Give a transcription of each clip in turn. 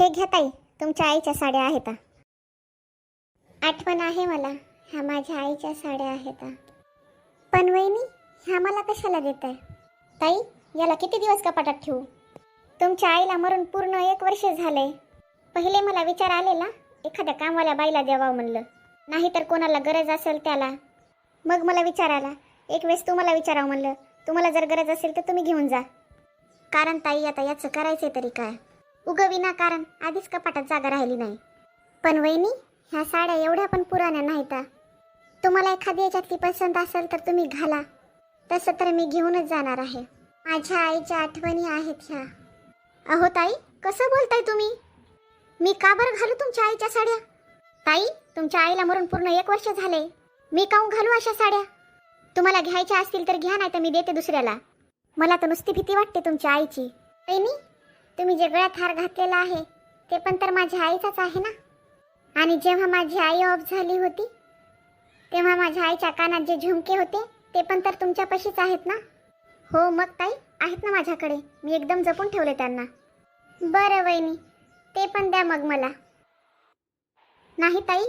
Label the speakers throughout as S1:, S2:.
S1: हे घ्या ताई तुमच्या आईच्या साड्या आहेत. आठवण आहे मला ह्या माझ्या आईच्या साड्या आहेत. पण वहिनी ह्या मला कशाला देत आहे ताई याला किती दिवस कपाटात ठेवू? तुमच्या आईला मरून पूर्ण एक वर्ष झालंय. पहिले मला विचार आलेला एखाद्या कामवाल्या बाईला द्यावा म्हणलं. नाहीतर कोणाला गरज असेल त्याला. मग मला विचार आला एक वेळेस तुम्हाला विचारावं म्हणलं. तुम्हाला जर गरज असेल तर तुम्ही घेऊन जा. कारण ताई आता याचं करायचं तरी काय? उग विनाकारण आधीच कपाटात जागा राहिली नाही. पण वहिनी ह्या साड्या एवढ्या पण पुराण्या नाहीत. तुम्हाला एखादी याच्यातली पसंत असेल तर तुम्ही घाला. तसं तर मी घेऊनच जाणार आहे. माझ्या आईच्या आठवणी आहेत ह्या. अहो ताई कसं बोलताय तुम्ही? मी का बरं घालू तुमच्या आईच्या साड्या? ताई तुमच्या आईला मरून पूर्ण एक वर्ष झाले. मी काऊन घालू अशा साड्या? तुम्हाला घ्यायच्या असतील तर घ्या नाही तर मी देते दुसऱ्याला. मला तर नुसती भीती वाटते तुमच्या आईची. वहिनी तुम्ही जे गळ्यात हार घातलेला आहे ते पण तर माझ्या आईचाच आहे ना? आणि जेव्हा माझी आई ऑफ झाली होती तेव्हा माझ्या आईच्या कानात जे झुमके होते ते पण तर तुमच्यापाशीच आहेत ना? हो मग ताई आहेत ना माझ्याकडे. मी एकदम जपून ठेवले त्यांना. बरं वहिनी. ते पण द्या मग मला. नाही ताई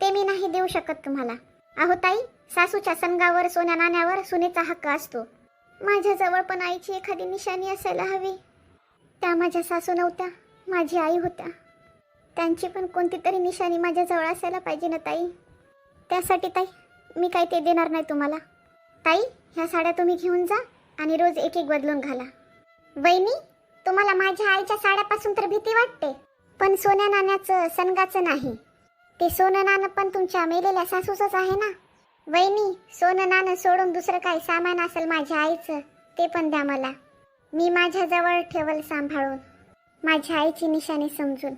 S1: ते मी नाही देऊ शकत तुम्हाला. अहो ताई सासूच्या सनगावर सोन्या नाण्यावर सुनेचा हक्क असतो. माझ्याजवळ पण आईची एखादी निशाणी असायला हवी. त्या माझ्या सासू नव्हत्या माझी आई होत्या. त्यांची पण कोणती तरी निशाणी माझ्याजवळ असायला पाहिजे ना ताई. त्यासाठी ताई मी काही ते देणार नाही तुम्हाला. ताई ह्या साड्या तुम्ही घेऊन जा आणि रोज एक एक बदलून घाला. वहिनी तुम्हाला माझ्या आईच्या साड्यापासून तर भीती वाटते पण सोन्या नाण्याचं सनगाचं नाही. ते सोनं नाणं पण तुमच्या मेलेल्या सासूचंच आहे ना? वहिनी सोनं नाणं सोडून दुसरं काही सामान असेल माझ्या आईचं ते पण द्या मला. मी माझ्याजवळ ठेवल सांभाळून. माझ्या आईची निशाणी समजून.